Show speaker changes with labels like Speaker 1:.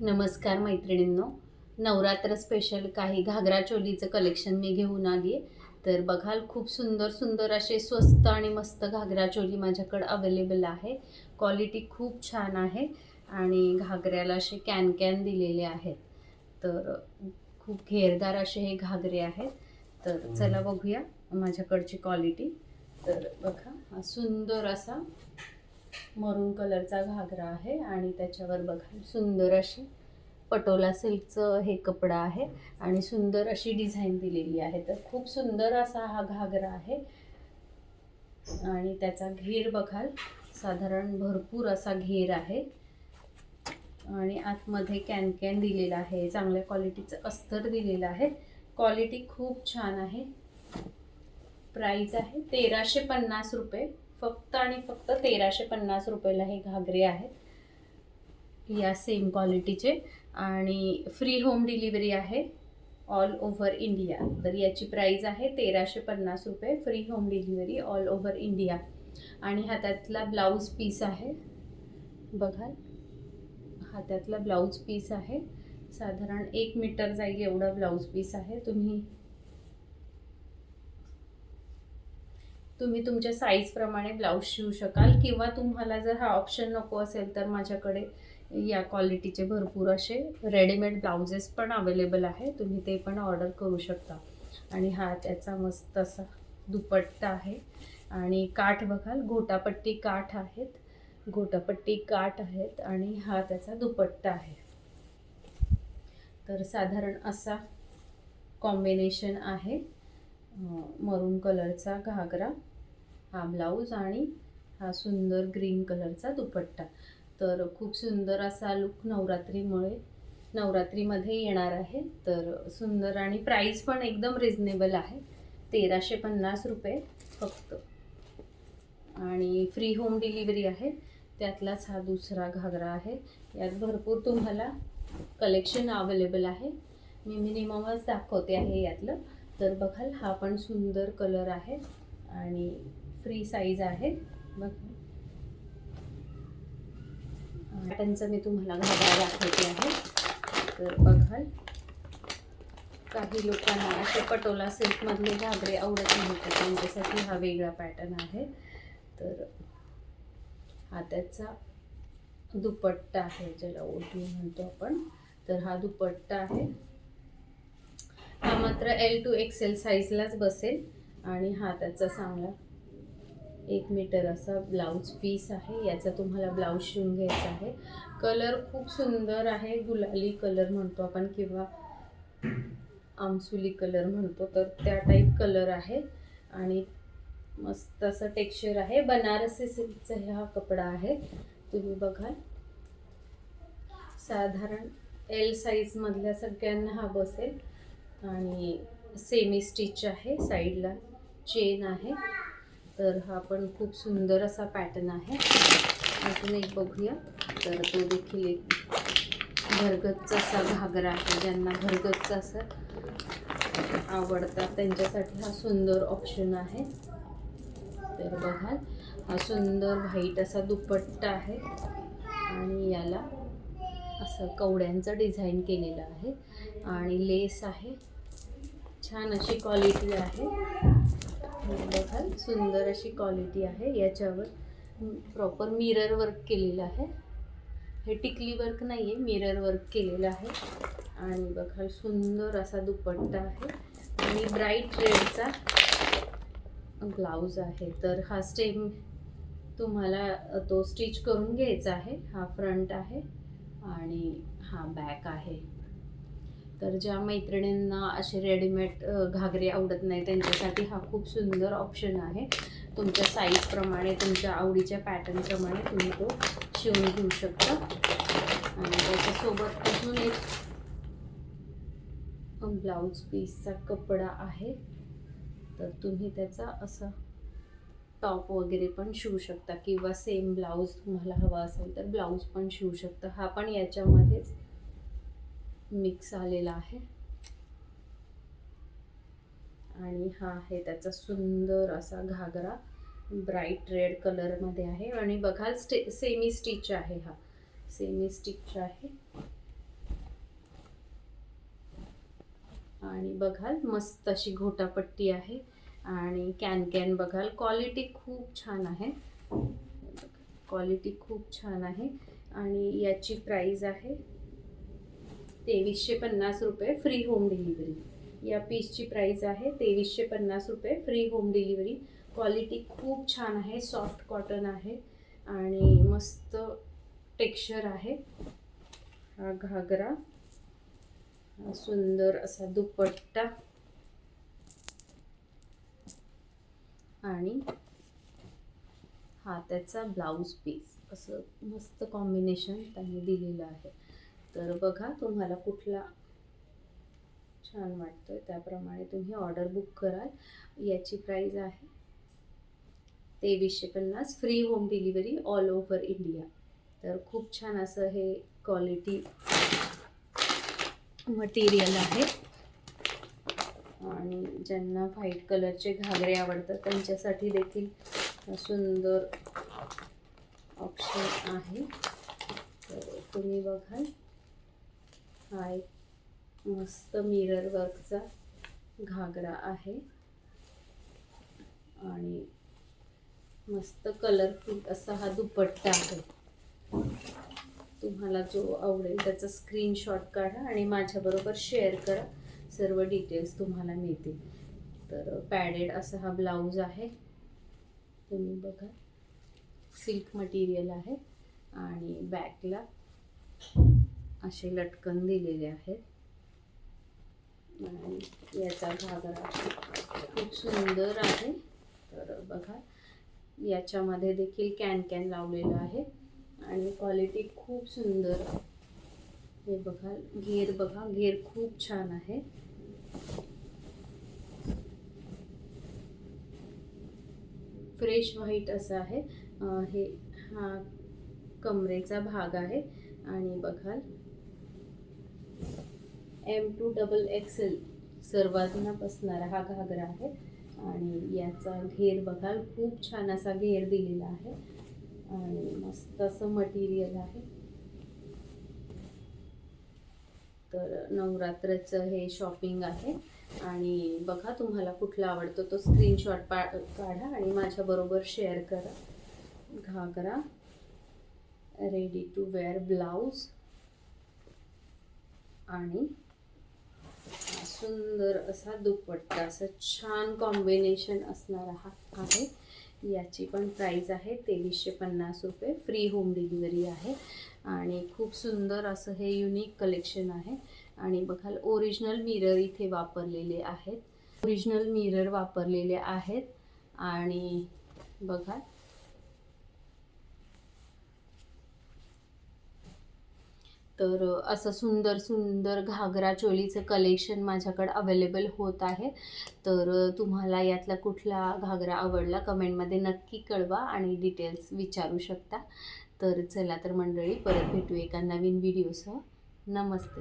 Speaker 1: नमस्कार मैत्रिणींनो. नवरात्र स्पेशल काही घागरा चोलीचं कलेक्शन मी घेऊन आली आहे तर बघाल खूप सुंदर सुंदर असे स्वस्त आणि मस्त घागरा चोली माझ्याकडं अवेलेबल आहे. क्वालिटी खूप छान आहे आणि घागऱ्याला असे कॅन कॅन दिलेले आहेत. तर खूप घेरदार असे हे घागरे आहेत. तर चला बघूया माझ्याकडची क्वालिटी तर बघा सुंदर असा मरून कलरचा घागरा आहे आणि त्याच्यावर बघा सुंदर अशी पटोला सिल्कचं हे कपडा आहे आणि सुंदर अशी डिझाईन दिलेली आहे. तर खूप सुंदर असा हा घागरा आहे. आणि त्याचा घेर बघाल साधारण भरपूर असा घेर आहे. आणि आतमध्ये कॅन कॅन दिलेला आहे चांगल्या क्वालिटीचं अस्तर दिलेलं आहे. क्वालिटी खूप छान आहे. प्राईज आहे तेराशे पन्नास रुपये. फक्त आणि फक्त तेराशे पन्नास रुपयाला हे घागरे आहेत. या सेम क्वालिटीचे आणि फ्री होम डिलिव्हरी आहे ऑल ओव्हर इंडिया तर याची प्राईज आहे तेराशे पन्नास रुपये free home delivery all over India आणि हातातला ब्लाऊज पीस आहे. बघाल हातातला ब्लाऊज पीस आहे. साधारण एक मीटर जाईल एवढा ब्लाऊज पीस आहे. तुम्ही तुम्ही तुमच्या साईजप्रमाणे ब्लाऊज शिवू शकाल किंवा तुम्हाला जर हा ऑप्शन नको असेल तर माझ्याकडे या क्वालिटीचे भरपूर असे रेडीमेड ब्लाउजेस पण अवेलेबल आहे तुम्ही ते पण ऑर्डर करू शकता. आणि हा त्याचा मस्त असा दुपट्टा आहे. आणि काठ बघाल घोटापट्टी काठ आहेत. घोटापट्टी काठ आहेत आणि हा त्याचा दुपट्टा आहे. तर साधारण असा कॉम्बिनेशन आहे. मरून कलरचा घागरा. हा ब्लाऊज आणि हा सुंदर ग्रीन कलरचा दुपट्टा. तर खूप सुंदर असा लुक नवरात्रीमुळे नवरात्रीमध्ये येणार आहे. तर सुंदर आणि प्राईस पण एकदम रिझनेबल आहे. तेराशे पन्नास रुपये फक्त. आणि फ्री होम डिलिव्हरी आहे. त्यातलाच हा दुसरा घागरा आहे. यात भरपूर तुम्हाला कलेक्शन अवेलेबल आहे. मी मिनिममच दाखवते आहे यातलं. तर बघाल हा पण सुंदर कलर आहे. आणि फ्री साईज आहे. बघ. पॅटर्नचं मी तुम्हाला घालायला दाखवते आहे. तर बघाल. काही लोकांना असे पटोला सिल्कमधले घागरे आवडत नाही त्यांच्यासाठी हा वेगळा पॅटर्न आहे. तर हा त्याचा दुपट्टा आहे. ज्याला ओटी म्हणतो आपण. तर हा दुपट्टा आहे. हा मात्र एल टू एक्सेल साईजलाच बसेल. आणि हा त्याचा चांगला एक मीटर असा ब्लाऊज पीस आहे याचा तुम्हाला ब्लाऊज शिवून घ्यायचा आहे. कलर खूप सुंदर आहे गुलाली कलर म्हणतो आपण किंवा आमसुली कलर म्हणतो तर त्या टाईप कलर आहे. आणि मस्त असं टेक्स्चर आहे. बनारसी सिल्कचा हा कपडा आहे. तुम्ही बघाल. साधारण एल साईजमधल्या सगळ्यांना हा बसेल. आणि सेमी स्टिच आहे साईडला चेन आहे. तर हा पण खूप सुंदर असा पॅटर्न आहे. अजून एक बघूया. तर तो देखील एक भरगतचा असा घागरा आहे. ज्यांना भरगतचा असं आवडतात त्यांच्यासाठी हा सुंदर ऑप्शन आहे. तर बघाल हा सुंदर व्हाईट असा दुपट्टा आहे. आणि याला असं कवड्यांचं डिझाईन केलेलं आहे. आणि लेस आहे. छान अशी क्वालिटी आहे. बघाल सुंदर अशी क्वालिटी आहे. याच्यावर प्रॉपर मिरर वर्क केलेलं आहे. हे टिकली वर्क नाही आहे मिरर वर्क केलेलं आहे. आणि बघाल सुंदर असा दुपट्टा आहे. आणि ब्राईट रेडचा ब्लाऊज आहे. तर हा स्टेम तुम्हाला तो स्टिच करून घ्यायचा आहे. हा फ्रंट आहे. आणि हा बॅक आहे. तर ज्या मैत्रिणींना असे रेडीमेड घागरे आवडत नाही त्यांच्यासाठी हा खूप सुंदर ऑप्शन आहे. तुमच्या साईजप्रमाणे तुमच्या आवडीच्या पॅटर्नप्रमाणे तुम्ही तो शिवून घेऊ शकता. आणि त्याच्यासोबत अजून एक ब्लाऊज पीसचा कपडा आहे. तर तुम्ही त्याचा असा टॉप वगैरे पण शिवू शकता किंवा सेम ब्लाऊज तुम्हाला हवा असेल तर ब्लाऊज पण शिवू शकता. हा पण याच्यामध्येच मिक्स आलेला आहे. आणि हा आहे त्याचा सुंदर असा घागरा ब्राईट रेड कलरमध्ये आहे. आणि बघाल स्टे सेमी स्टिच आहे हा. सेमी स्टिच आहे. आणि बघाल मस्त अशी घोटापट्टी आहे. आणि कॅन कॅन बघाल. क्वालिटी खूप छान आहे. क्वालिटी खूप छान आहे. आणि याची प्राईज आहे तेवीसशे पन्नास रुपये फ्री होम डिलिव्हरी या पीसची प्राईज आहे तेवीसशे पन्नास रुपये फ्री होम डिलिव्हरी क्वालिटी खूप छान आहे सॉफ्ट कॉटन आहे आणि मस्त टेक्स्चर आहे. हा घागरा सुंदर असा दुपट्टा आणि हा त्याचा ब्लाऊज पीस असं मस्त कॉम्बिनेशन त्यांनी दिलेलं आहे. तर बघा तुम्हाला कुठला छान वाटतोय. त्याप्रमाणे तुम्ही ऑर्डर बुक कराल. याची प्राईज आहे तेवीसशे पन्नास. Free home delivery all over India तर खूप छान असं हे क्वालिटी मटेरियल आहे. आणि ज्यांना व्हाईट कलरचे घागरे आवडतात त्यांच्यासाठी देखील सुंदर ऑप्शन आहे. तर तुम्ही बघाल. हा एक मस्त मिरर वर्कचा घागरा आहे. आणि मस्त कलरफुल असा हा दुपट्टा आहे. तुम्हाला जो आवडेल त्याचा स्क्रीनशॉट काढा आणि माझ्याबरोबर शेअर करा. सर्व डिटेल्स तुम्हाला मिळतील. तर पॅडेड असा हा ब्लाऊज आहे. तुम्ही बघा. सिल्क मटेरियल आहे. आणि बॅकला असे लटकन दिलेले आहेत. आणि याचा घागरा खूप सुंदर आहे. तर बघा याच्यामध्ये देखील कॅन कॅन लावलेलं आहे. आणि क्वालिटी खूप सुंदर हे बघा घेर बघा घेर खूप छान आहे. फ्रेश व्हाईट असं आहे. हे हा कमरेचा भाग आहे. आणि बघाल एम टू डबल एक्सेल सर्वांनाच असणारा हा घागरा आहे. आणि याचा घेर बघाल खूप छान असा घेर दिलेला आहे. आणि मस्त असं मटेरियल आहे. तर नवरात्रचं हे शॉपिंग आहे. आणि बघा तुम्हाला कुठला आवडतो तो स्क्रीनशॉट पा काढा आणि माझ्याबरोबर शेअर करा. Ghagra ready to wear blouse आणि सुंदर असा दुपट्टा असं छान कॉम्बिनेशन असणारा हा आहे. याची पण प्राईज आहे तेवीसशे पन्नास रुपये. फ्री होम डिलिव्हरी आहे. आणि खूप सुंदर असं हे युनिक कलेक्शन आहे. आणि बघाल ओरिजिनल मिरर इथे वापरलेले आहेत. ओरिजिनल मिरर वापरलेले आहेत. आणि बघा तर असं सुंदर सुंदर घागरा चोलीचं कलेक्शन माझ्याकडं अवेलेबल होत आहे. तर तुम्हाला यातला कुठला घागरा आवडला कमेंटमध्ये नक्की कळवा आणि डिटेल्स विचारू शकता. तर चला तर मंडळी परत भेटू एका नवीन व्हिडिओसह नमस्ते.